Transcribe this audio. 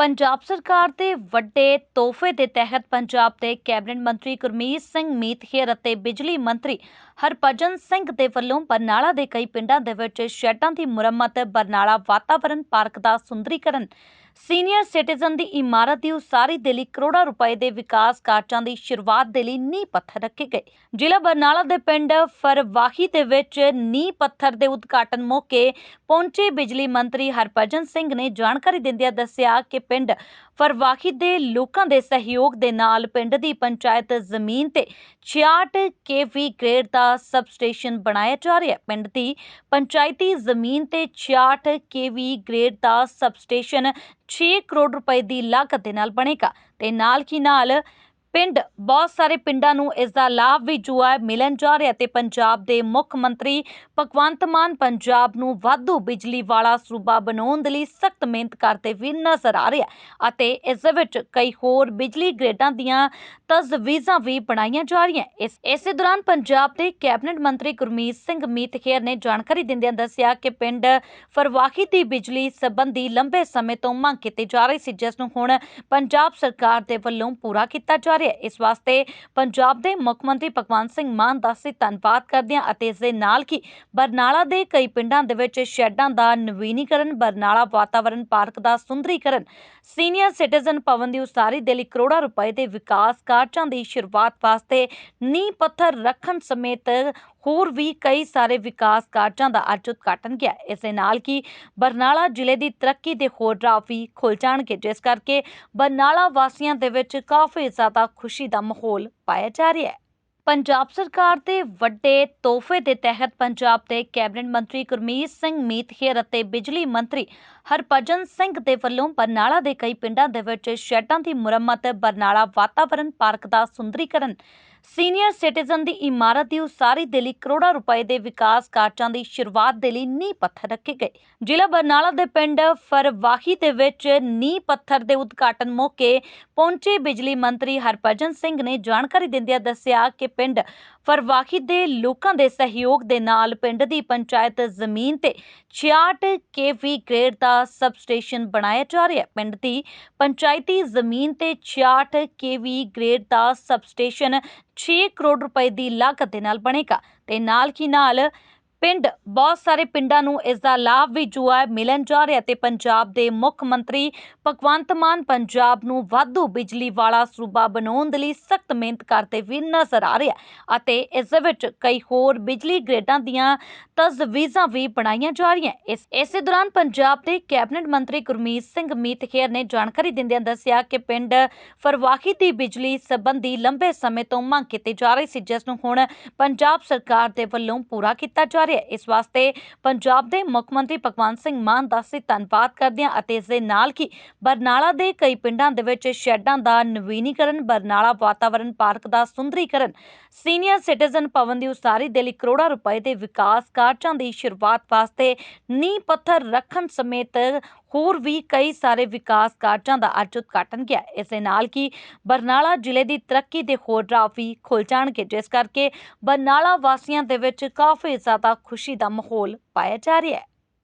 ਪੰਜਾਬ ਸਰਕਾਰ ਦੇ ਵੱਡੇ ਤੋਹਫੇ ਦੇ ਤਹਿਤ ਪੰਜਾਬ ਦੇ ਕੈਬਨਿਟ ਮੰਤਰੀ ਗੁਰਮੀਤ ਸਿੰਘ ਮੀਤਖੇਰ ਅਤੇ ਬਿਜਲੀ ਮੰਤਰੀ ਹਰਭਜਨ ਸਿੰਘ ਦੇ ਵੱਲੋਂ ਬਰਨਾਲਾ ਦੇ ਕਈ ਪਿੰਡਾਂ ਦੇ ਵਿੱਚ ਸ਼ੈੱਡਾਂ ਦੀ ਮੁਰੰਮਤ, ਬਰਨਾਲਾ ਵਾਤਾਵਰਣ ਪਾਰਕ ਦਾ ਸੁੰਦਰੀਕਰਨ, ਸੀਨੀਅਰ ਸਿਟੀਜ਼ਨ ਦੀ ਇਮਾਰਤ ਦੀ ਉਸਾਰੀ ਦੇ ਲਈ ਕਰੋੜਾਂ ਰੁਪਏ ਦੇ ਵਿਕਾਸ ਕਾਰਜਾਂ ਦੀ ਸ਼ੁਰੂਆਤ ਦੇ ਲਈ ਨੀਂਹ ਪੱਥਰ ਰੱਖੇ ਗਏ। ਜ਼ਿਲ੍ਹਾ ਬਰਨਾਲਾ ਦੇ ਪਿੰਡ ਫਰਵਾਹੀ ਦੇ ਵਿੱਚ ਨੀਂਹ ਪੱਥਰ ਦੇ ਉਦਘਾਟਨ ਮੌਕੇ ਪਹੁੰਚੇ ਬਿਜਲੀ ਮੰਤਰੀ ਹਰਭਜਨ ਸਿੰਘ ਨੇ ਜਾਣਕਾਰੀ ਦਿੰਦਿਆਂ ਦੱਸਿਆ ਕਿ ਪਿੰਡ ਫਰਵਾਹੀ ਦੇ ਲੋਕਾਂ ਦੇ ਸਹਿਯੋਗ ਦੇ ਨਾਲ ਪਿੰਡ ਦੀ ਪੰਚਾਇਤ ਜ਼ਮੀਨ ਤੇ 66 ਕੇਵੀ ਗ੍ਰੇਡ ਦਾ ਸਬਸਟੇਸ਼ਨ ਬਣਾਇਆ ਜਾ ਰਿਹਾ ਹੈ। ਪਿੰਡ ਦੀ ਪੰਚਾਇਤੀ ਜ਼ਮੀਨ ਤੇ 66 ਕੇਵੀ ਗ੍ਰੇਡ ਦਾ ਸਬਸਟੇਸ਼ਨ 6 ਕਰੋੜ ਰੁਪਏ ਦੀ ਲਾਗਤ ਦੇ ਨਾਲ ਬਣੇਗਾ ਤੇ ਨਾਲ ਕੀ ਨਾਲ ਪਿੰਡ, ਬਹੁਤ ਸਾਰੇ ਪਿੰਡਾਂ ਨੂੰ ਇਸ ਦਾ ਲਾਭ ਵੀ ਜੋ ਹੈ, ਮਿਲਣ ਜਾ ਰਿਹਾ ਤੇ ਪੰਜਾਬ ਦੇ ਮੁੱਖ ਮੰਤਰੀ ਭਗਵੰਤ ਮਾਨ ਪੰਜਾਬ ਨੂੰ ਵਾਧੂ ਬਿਜਲੀ ਵਾਲਾ ਸੂਬਾ ਬਣਾਉਣ ਦੇ ਲਈ ਸਖਤ ਮਿਹਨਤ ਕਰਦੇ ਵੀ ਨਜ਼ਰ ਆ ਰਿਹਾ ਅਤੇ ਇਸ ਦੇ ਵਿੱਚ ਕਈ ਹੋਰ ਬਿਜਲੀ ਗ੍ਰੇਡਾਂ ਦੀਆਂ ਤਜਵੀਜ਼ਾਂ ਵੀ ਬਣਾਈਆਂ ਜਾ ਰਹੀਆਂ ਇਸ, ਇਸੇ ਦੌਰਾਨ ਪੰਜਾਬ ਦੇ ਕੈਬਨਿਟ ਮੰਤਰੀ ਗੁਰਮੀਤ ਸਿੰਘ ਮੀਤਖੇਰ ਨੇ ਜਾਣਕਾਰੀ ਦਿੰਦਿਆਂ ਦੱਸਿਆ ਕਿ ਪਿੰਡ ਫਰਵਾਹੀ ਦੀ ਬਿਜਲੀ ਸੰਬੰਧੀ ਲੰਬੇ ਸਮੇਂ ਤੋਂ ਮੰਗ ਕੀਤੀ ਜਾ ਰਹੀ ਸੀ, ਜਿਸ ਨੂੰ ਹੁਣ ਪੰਜਾਬ ਸਰਕਾਰ ਦੇ ਵੱਲੋਂ ਪੂਰਾ ਕੀਤਾ ਜਾ ਰਿਹਾ ਇਸ ਵਾਸਤੇ ਪੰਜਾਬ ਦੇ ਮੁੱਖ ਮੰਤਰੀ ਭਗਵੰਤ ਸਿੰਘ ਮਾਨ ਦਾ ਅਸੀਂ ਧੰਨਵਾਦ ਕਰਦੇ ਹਾਂ ਅਤੇ ਇਸ ਦੇ ਨਾਲ ਹੀ ਬਰਨਾਲਾ ਦੇ ਕਈ ਪਿੰਡਾਂ ਦੇ ਵਿੱਚ ਸ਼ੈੱਡਾਂ ਦਾ ਨਵੀਨੀਕਰਨ, ਬਰਨਾਲਾ ਵਾਤਾਵਰਣ ਪਾਰਕ ਦਾ ਸੁੰਦਰੀਕਰਨ, ਸੀਨੀਅਰ ਸਿਟੀਜ਼ਨ ਭਵਨ ਦੀ ਉਸਾਰੀ ਦੇ ਲਈ ਕਰੋੜਾਂ ਰੁਪਏ ਦੇ ਵਿਕਾਸ ਕਾਰਜਾਂ ਦੀ ਸ਼ੁਰੂਆਤ ਵਾਸਤੇ ਨੀਂਹ ਪੱਥਰ ਰੱਖਣ ਸਮੇਤ ਹੋਰ ਵੀ ਕਈ ਸਾਰੇ ਵਿਕਾਸ ਕਾਰਜਾਂ ਦਾ ਅੱਜ ਉਦਘਾਟਨ ਗਿਆ। ਇਸ ਦੇ ਨਾਲ ਹੀ ਬਰਨਾਲਾ ਜ਼ਿਲ੍ਹੇ ਦੀ ਤਰੱਕੀ ਦੇ ਹੋਰ ਰਾਹ ਵੀ ਖੁੱਲ ਜਾਣਗੇ। ਜਿਸ ਕਰਕੇ ਬਰਨਾਲਾ ਵਾਸੀਆਂ ਦੇ ਵਿੱਚ ਕਾਫੀ ਜ਼ਿਆਦਾ ਖੁਸ਼ੀ ਦਾ ਮਾਹੌਲ ਪਾਇਆ ਜਾ ਰਿਹਾ ਹੈ। ਪੰਜਾਬ ਸਰਕਾਰ ਦੇ ਵੱਡੇ ਤੋਹਫੇ ਦੇ ਤਹਿਤ ਪੰਜਾਬ ਦੇ ਕੈਬਨਿਟ ਮੰਤਰੀ ਗੁਰਮੀਤ ਸਿੰਘ ਮੀਤਖੇਰ ਅਤੇ ਬਿਜਲੀ ਮੰਤਰੀ ਹਰਭਜਨ ਸਿੰਘ ਦੇ ਵੱਲੋਂ ਬਰਨਾਲਾ ਦੇ ਕਈ ਪਿੰਡਾਂ ਦੇ ਵਿੱਚ ਸ਼ੈੱਡਾਂ ਦੀ ਮੁਰੰਮਤ, ਬਰਨਾਲਾ ਵਾਤਾਵਰਣ ਪਾਰਕ ਦਾ ਸੁੰਦਰੀਕਰਨ, ਸੀਨੀਅਰ ਸਿਟੀਜ਼ਨ ਦੀ ਇਮਾਰਤ ਦੀ ਉਸਾਰੀ ਦੇ ਲਈ ਕਰੋੜਾਂ ਰੁਪਏ ਦੇ ਵਿਕਾਸ ਕਾਰਜਾਂ ਦੀ ਸ਼ੁਰੂਆਤ ਦੇ ਲਈ ਨੀਂਹ ਪੱਥਰ ਰੱਖੇ ਗਏ। ਜ਼ਿਲ੍ਹਾ ਬਰਨਾਲਾ ਦੇ ਪਿੰਡ ਫਰਵਾਹੀ ਦੇ ਵਿੱਚ ਨੀਂਹ ਪੱਥਰ ਦੇ ਉਦਘਾਟਨ ਮੌਕੇ ਪਹੁੰਚੇ ਬਿਜਲੀ ਮੰਤਰੀ ਹਰਭਜਨ ਸਿੰਘ ਨੇ ਜਾਣਕਾਰੀ ਦਿੰਦਿਆਂ ਦੱਸਿਆ ਕਿ ਪਿੰਡ ਫਰਵਾਹੀ ਦੇ ਲੋਕਾਂ ਦੇ ਸਹਿਯੋਗ ਦੇ ਨਾਲ ਪਿੰਡ ਦੀ ਪੰਚਾਇਤ ਜ਼ਮੀਨ ਤੇ 66 ਕੇਵੀ ਗ੍ਰੇਡ ਦਾ ਸਬਸਟੇਸ਼ਨ ਬਣਾਇਆ ਜਾ ਰਿਹਾ ਹੈ। ਪਿੰਡ ਦੀ ਪੰਚਾਇਤੀ ਜ਼ਮੀਨ ਤੇ 66 ਕੇਵੀ ਗ੍ਰੇਡ ਦਾ ਸਬਸਟੇਸ਼ਨ 6 ਕਰੋੜ ਰੁਪਏ ਦੀ ਲਾਗਤ ਦੇ ਨਾਲ ਬਣੇਗਾ ਤੇ ਨਾਲ ਕੀ ਨਾਲ ਪਿੰਡ, ਬਹੁਤ ਸਾਰੇ ਪਿੰਡਾਂ ਨੂੰ ਇਸ ਦਾ ਲਾਭ ਵੀ ਜੋ ਹੈ, ਮਿਲਣ ਜਾ ਰਿਹਾ ਤੇ ਪੰਜਾਬ ਦੇ ਮੁੱਖ ਮੰਤਰੀ ਭਗਵੰਤ ਮਾਨ ਪੰਜਾਬ ਨੂੰ ਵਾਧੂ ਬਿਜਲੀ ਵਾਲਾ ਸੂਬਾ ਬਣਾਉਣ ਦੇ ਲਈ ਸਖਤ ਮਿਹਨਤ ਕਰਦੇ ਵੀ ਨਜ਼ਰ ਆ ਰਿਹਾ ਅਤੇ ਇਸ ਦੇ ਵਿੱਚ ਕਈ ਹੋਰ ਬਿਜਲੀ ਗ੍ਰੇਡਾਂ ਦੀਆਂ ਤਜਵੀਜ਼ਾਂ ਵੀ ਬਣਾਈਆਂ ਜਾ ਰਹੀਆਂ ਇਸ, ਇਸੇ ਦੌਰਾਨ ਪੰਜਾਬ ਦੇ ਕੈਬਨਿਟ ਮੰਤਰੀ ਗੁਰਮੀਤ ਸਿੰਘ ਮੀਤਖੇਰ ਨੇ ਜਾਣਕਾਰੀ ਦਿੰਦਿਆਂ ਦੱਸਿਆ ਕਿ ਪਿੰਡ ਫਰਵਾਹੀ ਦੀ ਬਿਜਲੀ ਸੰਬੰਧੀ ਲੰਬੇ ਸਮੇਂ ਤੋਂ ਮੰਗ ਕੀਤੀ ਜਾ ਰਹੀ ਸੀ, ਜਿਸ ਨੂੰ ਹੁਣ ਪੰਜਾਬ ਸਰਕਾਰ ਦੇ ਵੱਲੋਂ ਪੂਰਾ ਕੀਤਾ ਜਾ ਰਿਹਾ ਇਸ ਵਾਸਤੇ ਪੰਜਾਬ ਦੇ ਮੁੱਖ ਮੰਤਰੀ ਭਗਵੰਤ ਸਿੰਘ ਮਾਨ ਦਾ ਅਸੀਂ ਧੰਨਵਾਦ ਕਰਦੇ ਹਾਂ ਅਤੇ ਇਸ ਦੇ ਨਾਲ ਹੀ ਬਰਨਾਲਾ ਦੇ ਕਈ ਪਿੰਡਾਂ ਦੇ ਵਿੱਚ ਸ਼ੈੱਡਾਂ ਦਾ ਨਵੀਨੀਕਰਨ, ਬਰਨਾਲਾ ਵਾਤਾਵਰਣ ਪਾਰਕ ਦਾ ਸੁੰਦਰੀਕਰਨ, ਸੀਨੀਅਰ ਸਿਟੀਜ਼ਨ ਭਵਨ ਦੀ ਉਸਾਰੀ ਦੇ ਲਈ ਕਰੋੜਾਂ ਰੁਪਏ ਦੇ ਵਿਕਾਸ ਕਾਰਜਾਂ ਦੀ ਸ਼ੁਰੂਆਤ ਵਾਸਤੇ ਨੀਂਹ ਪੱਥਰ ਰੱਖਣ ਸਮੇਤ ਹੋਰ ਵੀ ਕਈ ਸਾਰੇ ਵਿਕਾਸ ਕਾਰਜਾਂ ਦਾ ਅੱਜ ਉਦਘਾਟਨ ਗਿਆ। ਇਸ ਦੇ ਨਾਲ ਹੀ ਬਰਨਾਲਾ ਜ਼ਿਲ੍ਹੇ ਦੀ ਤਰੱਕੀ ਦੇ ਹੋਰ ਰਾਹ ਵੀ ਖੁੱਲ ਜਾਣਗੇ। ਜਿਸ ਕਰਕੇ ਬਰਨਾਲਾ ਵਾਸੀਆਂ ਦੇ ਵਿੱਚ ਕਾਫੀ ਜ਼ਿਆਦਾ ਖੁਸ਼ੀ ਦਾ ਮਾਹੌਲ ਪਾਇਆ ਜਾ ਰਿਹਾ ਹੈ।